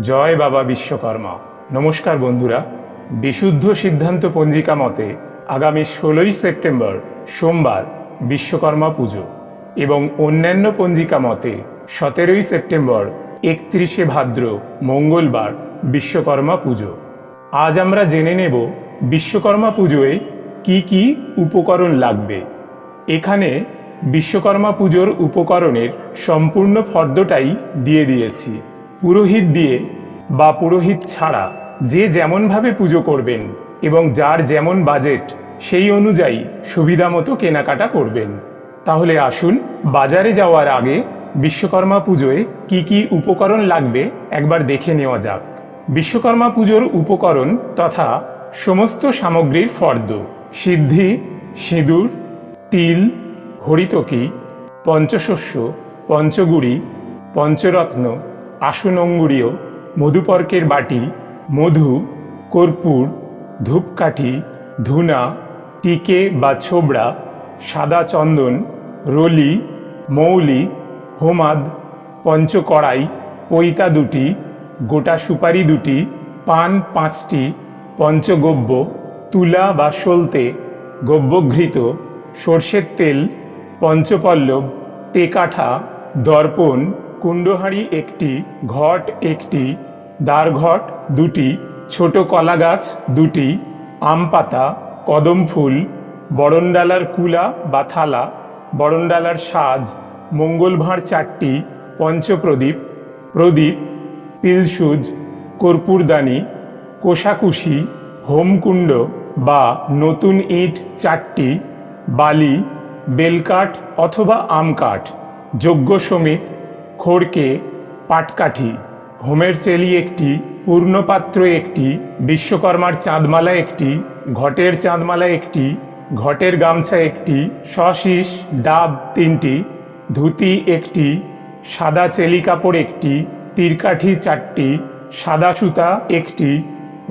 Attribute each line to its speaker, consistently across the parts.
Speaker 1: জয় বাবা বিশ্বকর্মা। নমস্কার বন্ধুরা, বিশুদ্ধ সিদ্ধান্ত পঞ্জিকা মতে আগামী ষোলোই সেপ্টেম্বর সোমবার বিশ্বকর্মা পুজো এবং অন্যান্য পঞ্জিকা মতে সতেরোই সেপ্টেম্বর একত্রিশে ভাদ্র মঙ্গলবার বিশ্বকর্মা পুজো। আজ আমরা জেনে নেব বিশ্বকর্মা পুজোয় কি কি উপকরণ লাগবে। এখানে বিশ্বকর্মা পুজোর উপকরণের সম্পূর্ণ ফর্দটাই দিয়ে দিয়েছি। পুরোহিত দিয়ে বা পুরোহিত ছাড়া যে যেমনভাবে পুজো করবেন এবং যার যেমন বাজেট সেই অনুযায়ী সুবিধা মতো কেনাকাটা করবেন। তাহলে আসুন বাজারে যাওয়ার আগে বিশ্বকর্মা পুজোয় কি কি উপকরণ লাগবে একবার দেখে নেওয়া যাক। বিশ্বকর্মা পুজোর উপকরণ তথা সমস্ত সামগ্রীর ফর্দ সিদ্ধি, সিঁদুর, তিল, হরিতকি, পঞ্চশস্য, পঞ্চগুড়ি, পঞ্চরত্ন আসন অঙ্গুরীয় মধুপর্কের বাটি, মধু, কর্পূর, ধূপকাঠি, ধুনা, টিকে বা ছোবড়া, সাদা চন্দন, রলি, মৌলি, হোমাদ, পঞ্চকড়াই, পৈতা দুটি, গোটা সুপারি দুটি, পান পাঁচটি, পঞ্চগব্য, তুলা বা সলতে, গব্যঘৃত, সর্ষের তেল, পঞ্চপল্লব তেকাঠা দর্পণ কুণ্ডহাড়ি একটি, ঘট একটি, দ্বারঘট দুটি, ছোট কলা গাছ দুটি আম পাতা কদম ফুল, বরণডালার কুলা বা থালা, বরণডালার সাজ মঙ্গল ভাঁড় চারটি, পঞ্চপ্রদীপ, প্রদীপ, পিলসুজ, কর্পূরদানি, কোষাকুষি, হোমকুণ্ড বা নতুন ইট চারটি, বালি, বেলকাঠ অথবা আমকাঠ যোগ্য সমিত খড়কে পাটকাঠি, হোমের চেলি একটি, পূর্ণপাত্র একটি, বিশ্বকর্মার চাঁদমালা একটি, ঘটের চাঁদমালা একটি, ঘটের গামছা একটি শশিস ডাব তিনটি, ধুতি একটি, সাদা চেলি কাপড় একটি, তীরকাঠি চারটি, সাদা সুতা একটি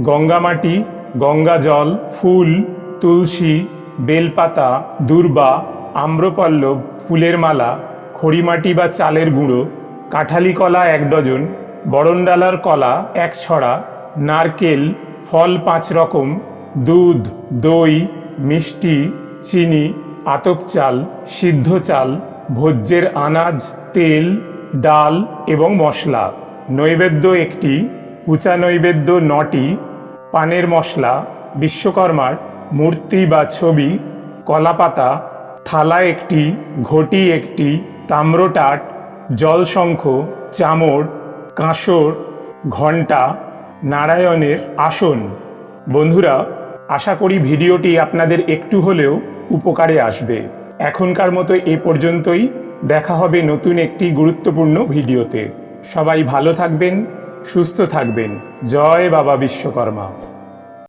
Speaker 1: গঙ্গামাটি গঙ্গা জল, ফুল, তুলসী, বেলপাতা, দুর্বা, আম্রপল্লব, ফুলের মালা, খড়িমাটি বা চালের গুঁড়ো কাঁঠালি কলা এক ডজন, বরণডালার কলা এক ছড়া, নারকেল, ফল পাঁচ রকম, দুধ, দই, মিষ্টি, চিনি, আতপ চাল, সিদ্ধ চাল, ভোজ্যের আনাজ, তেল, ডাল এবং মশলা, নৈবেদ্য একটি উচা নৈবেদ্য নটি, পানের মশলা, বিশ্বকর্মার মূর্তি বা ছবি, কলাপাতা, থালা একটি, ঘটি একটি, তাম্রটাট জলশঙ্খ, চামর, কাঁসর, ঘণ্টা, নারায়ণের আসন। বন্ধুরা, আশা করি ভিডিওটি আপনাদের একটু হলেও উপকারে আসবে। এখনকার মতো এ পর্যন্তই। দেখা হবে নতুন একটি গুরুত্বপূর্ণ ভিডিওতে। সবাই ভালো থাকবেন, সুস্থ থাকবেন। জয় বাবা বিশ্বকর্মা।